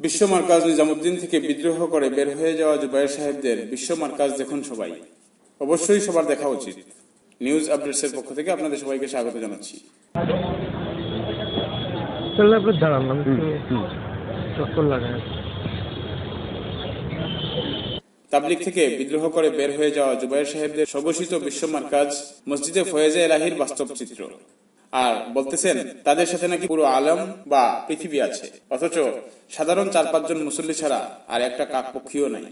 বিশ্ব মার্কাজ নিজামুদ্দিন থেকে বিদ্রোহ করে বের হয়ে যাওয়া জুবাইর সাহেবদের বিশ্ব মার্কাজ দেখুন সবাই। অবশ্যই সবার দেখা উচিত। নিউজ আপডেটসের পক্ষ থেকে আপনাদের সবাইকে স্বাগত জানাচ্ছি। তাবলিক থেকে বিদ্রোহ করে বের হয়ে যাওয়া জুবাইর সাহেবদের স্বঘোষিত বিশ্ব মার্কাজ মসজিদে ফয়েজে এলাহির বাস্তব চিত্র। আর বলতেছেন, তাদের সাথে নাকি পুরো আলম বা পৃথিবী আছে। অথচ সাধারণ চার পাঁচজন মুসল্লি ছাড়া আর একটা কাকপক্ষীও নাই।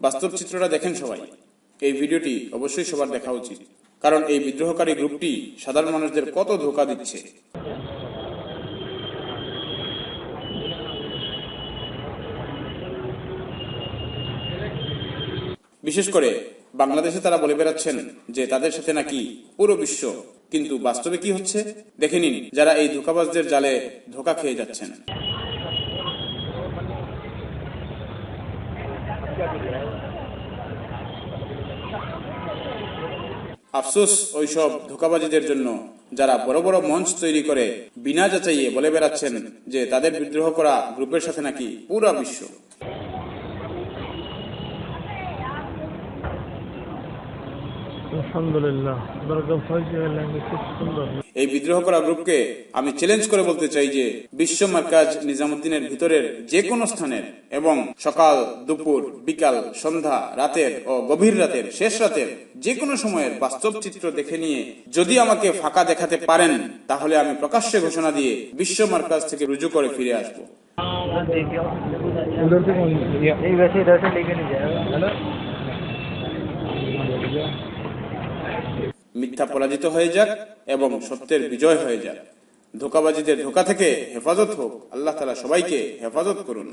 বাস্তব চিত্রটা দেখেন সবাই। এই ভিডিওটি অবশ্যই সবার দেখা উচিত। কারণ এই বিদ্রোহকারী গ্রুপটি সাধারণ মানুষদের কত ধোকা দিচ্ছে। বিশেষ করে বাংলাদেশে তারা বলে বেড়াচ্ছেন যে তাদের সাথে নাকি পুরো বিশ্ব, কিন্তু বাস্তবে কি হচ্ছে? দেখে নিন যারা এই ধোকাবাজদের জালে ধোকা খেয়ে যাচ্ছেন। আফসোস ওইসব ধোকাবাজিদের জন্য যারা বড় বড় মঞ্চ তৈরি করে বিনা যাচাইয়ে বলে বেড়াচ্ছেন যে তাদের বিদ্রোহ করা গ্রুপের সাথে নাকি পুরা বিশ্ব। আলহামদুলিল্লাহ। এই বিদ্রোহ করা গ্রুপকে আমি চ্যালেঞ্জ করে বলতে চাই যে বিশ্ব মার্কাজ নিজামুদ্দিনের ভিতরের যে কোনো স্থানের এবং সকাল দুপুর বিকাল সন্ধ্যা রাতের ও গভীর রাতের শেষ রাতের যে কোনো সময়ের বাস্তব চিত্র দেখে নিয়ে যদি আমাকে ফাঁকা দেখাতে পারেন তাহলে আমি প্রকাশ্যে ঘোষণা দিয়ে বিশ্ব মার্কাজ থেকে রুজু করে ফিরে আসব। মিথ্যা পরাজিত হয়ে যাক এবং সত্যের বিজয় হয়ে যাক। ধোকাবাজিদের ধোকা থেকে হেফাজত হোক। আল্লাহ তালা সবাইকে হেফাজত করুন।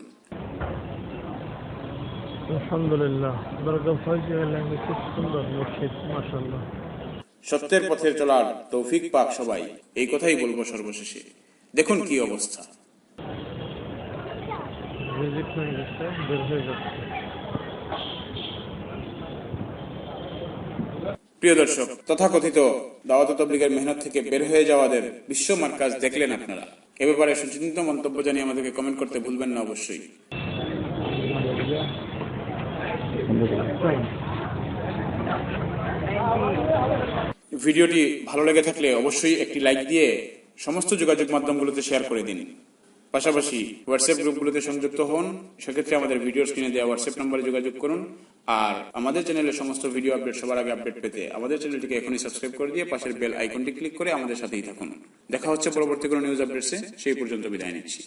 আলহামদুলিল্লাহ। সুন্দর মাশাআল্লাহ। সত্যের পথে চলার তৌফিক পাক সবাই। এই কথাই বলব সর্বশেষে। দেখুন কি অবস্থা। ভিজিট হয়ে বের হয়ে যাচ্ছে। প্রিয় দর্শক, তথাকথিত দাওয়াত তবলিগের মেহনত থেকে বের হয়ে যাওয়াদের বিশ্ব মার্কাজ দেখলেন আপনারা। এ ব্যাপারে সুচিন্তিত মন্তব্য জানিয়ে আমাদেরকে কমেন্ট করতে ভুলবেন না অবশ্যই। ভিডিওটি ভালো লেগে থাকলে অবশ্যই একটি লাইক দিয়ে সমস্ত যোগাযোগ মাধ্যমগুলোতে শেয়ার করে দিন। পাশাপাশি হোয়াটসঅ্যাপ গ্রুপগুলোতে সংযুক্ত হন। সেক্ষেত্রে আমাদের ভিডিও স্ক্রিনে দেওয়া হোয়াটসঅ্যাপ নম্বরে যোগাযোগ করুন। আর আমাদের চ্যানেলের সমস্ত ভিডিও আপডেট সবার আগে আপডেট পেতে আমাদের চ্যানেলটিকে এখনই সাবস্ক্রাইব করে দিয়ে পাশের বেল আইকনটি ক্লিক করে আমাদের সাথেই থাকুন। দেখা হচ্ছে পরবর্তী কোনো নিউজ আপডেটসে সেই পর্যন্ত বিদায় নিচ্ছি।